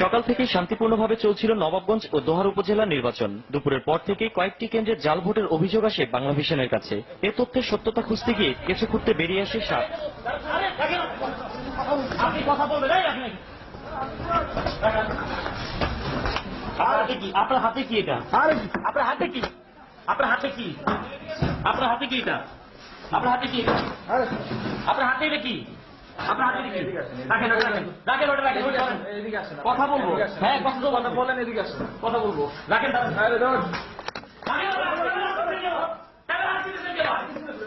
সকাল থেকেই শান্তিপূর্ণভাবে চলছিল নবাবগঞ্জ ও দোহার উপজেলা নির্বাচন। দুপুরের পর থেকে কয়েকটি কেন্দ্রে জাল ভোটের অভিযোগ আসে বাংলাভিশনের কাছে। এ তথ্যের সত্যতা খুঁজতে গিয়ে কিছু খুঁজতে বেরিয়ে আসে সাপ আপনি কথা বলবেন এই আপনি আপনার হাতে কি আপনার হাতে কি? এটা আপনার হাতে কি? আপনার হাতে কি? আপনার হাতে কি এটা? আপনার হাতে কি এটা? আপনার হাতে এটা কি? আপনার হাতে কি রাখেন রাখেন রাখেন। ওটা রাখেন কথা বলব। হ্যাঁ কথা তো কথা বলেন এদিকে আসেন। কথা বলব। রাখেন দাঁড়ান। রাখেন ওটা, রাখেন ওটা। ক্যামেরা হাতে দিয়েছেন কেন?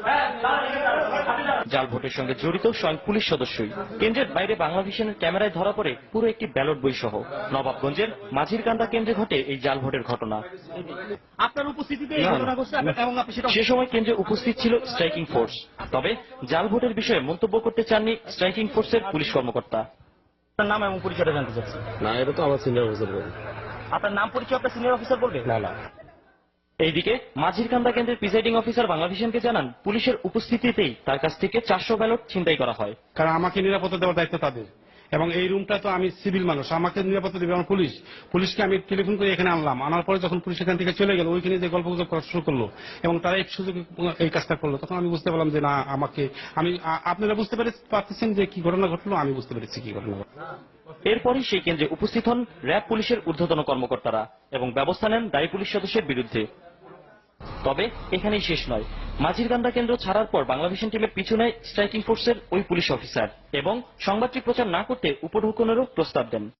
হ্যাঁ, দাঁড়ান, এখানে দাঁড়ান। হাতে দাঁড়ান। জাল ভোটের সঙ্গে জড়িত স্বয়ং পুলিশ সদস্যই। কেন্দ্রের বাইরে বাংলাভিশনের ক্যামেরায় ধরা পড়ে পুরো একটি ব্যালট বই সহ নবাবগঞ্জের মাঝিরকান্দা কেন্দ্রে ঘটে এই জাল ভোটের ঘটনা। আপনার উপস্থিতিতে সে সময় কেন্দ্রে উপস্থিত ছিল স্ট্রাইকিং ফোর্স। তবে জাল ভোটের বিষয়ে মন্তব্য করতে চাননি স্ট্রাইকিং ফোর্সের পুলিশ কর্মকর্তা। আপনার নাম এবং পরিচয়টা জানতে চাচ্ছি। না এটা তো আমার সিনিয়র অফিসার বলে আপনার নাম পরিচয় আপনার সিনিয়র অফিসার বলবে? না না। এইদিকে মাঝিরকান্দা কেন্দ্রের প্রিসাইডিং অফিসার বাংলাভিশনকে জানান পুলিশের উপস্থিতিতেই তার কাছ থেকে চারশো ব্যালট ছিনতাই করা হয়। কারণ আমাকে নিরাপত্তা দেওয়ার দায়িত্ব তাদের। এবং এই রুমটা তো আমি সিভিল মানুষ আমাকে নিরাপত্তা দেবে আমার পুলিশ। পুলিশকে আমি টেলিফোন করে এখানে আনলাম। আনার পরে যখন পুলিশ এখান থেকে চলে গেল ওইখানে যে গল্প গুজব করা শুরু করল এবং তারা এই সুযোগে এই কাজটা করল তখন আমি বুঝতে পারলাম যে না আমাকে আমি আপনারা বুঝতে পেরে- পারতেছেন যে কি ঘটনা ঘটলো আমি বুঝতে পেরেছি কি ঘটনা ঘটলো। এরপরই সেই কেন্দ্রে উপস্থিত হন র্যাব পুলিশের ঊর্ধ্বতন কর্মকর্তারা এবং ব্যবস্থা নেন দায়ী পুলিশ সদস্যের বিরুদ্ধে। তবে এখানেই শেষ নয়। মাঝিরকান্দা কেন্দ্র ছাড়ার পর বাংলাদেশের টিমের পিছনে স্ট্রাইকিং ফোর্সের ওই পুলিশ অফিসার এবং সংবাদটি প্রচার না করতে উপঢৌকনেরও প্রস্তাব দেন।